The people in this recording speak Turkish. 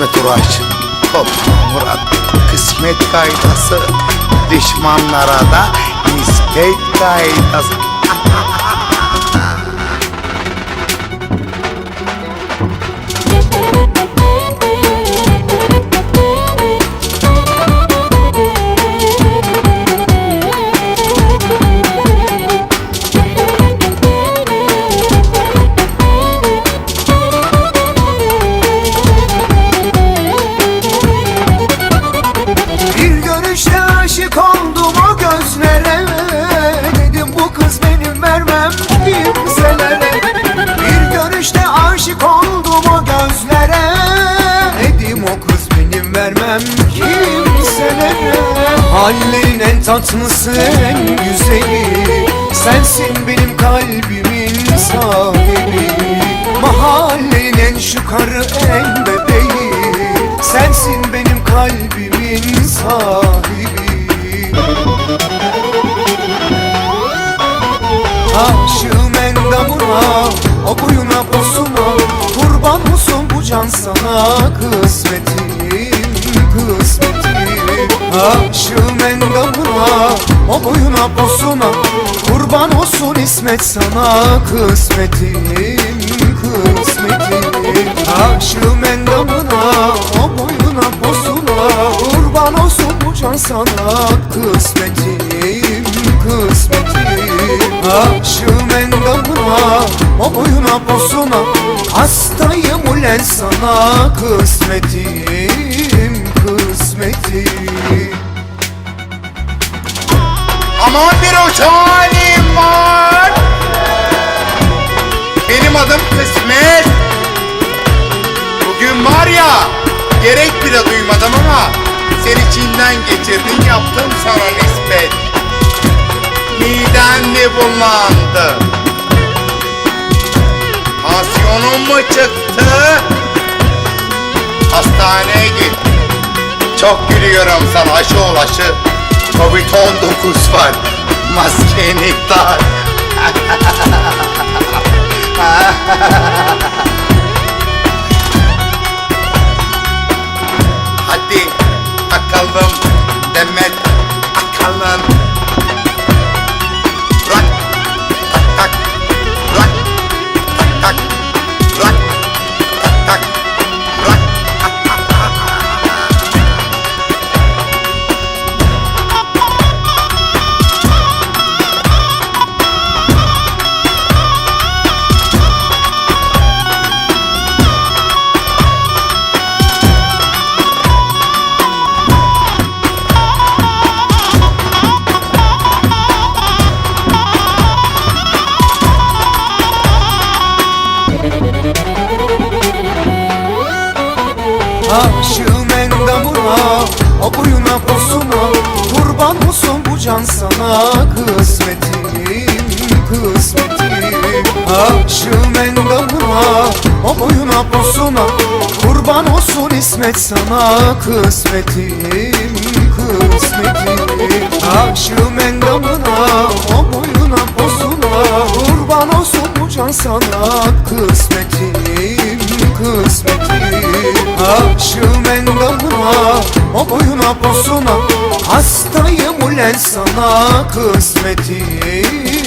uğraş. Topla Murat. Kısmet kaydası. Düşmanlara da nispet kaydası benim vermem kimselere Hallerin en tatlısı en güzeli. Sensin benim kalbimin sahibi Mahallenin en şıkarı en bebeği. Sensin benim kalbimin sahibi Aşığım endamına O boyuna posuna Kurban olsun bu can sana Kısmetim Aşığım endamına O boyuna posuna Kurban olsun ismet sana Kısmetim kısmetim. Aşığım endamına O boyuna posuna Kurban olsun bu can sana Kısmetim kısmetim. Aşığım endamına O boyuna posuna Hastayım ulen sana Kısmetim kısmetim Aman bir uçalim var. Benim adım Kısmet. Bugün var ya Gerek bile duymadım ama Sen içinden geçirdin yaptım sana nispet. Miden mi bulandı Tansiyonun mu çıktı? Hastaneye git Çok gülüyorum sana aşı ol aşı. Covid-19 var. Maskeni tak Hadi akalım Aşığım endamına O boyuna posuna Kurban olsun bu can sana Kısmetim kısmetim. Aşığım endamına O boyuna posuna Kurban olsun ismet sana Kısmetim kısmetim. Aşığım endamına O Aşığım endamına O boyuna posuna Hastayım ulen sana kısmetim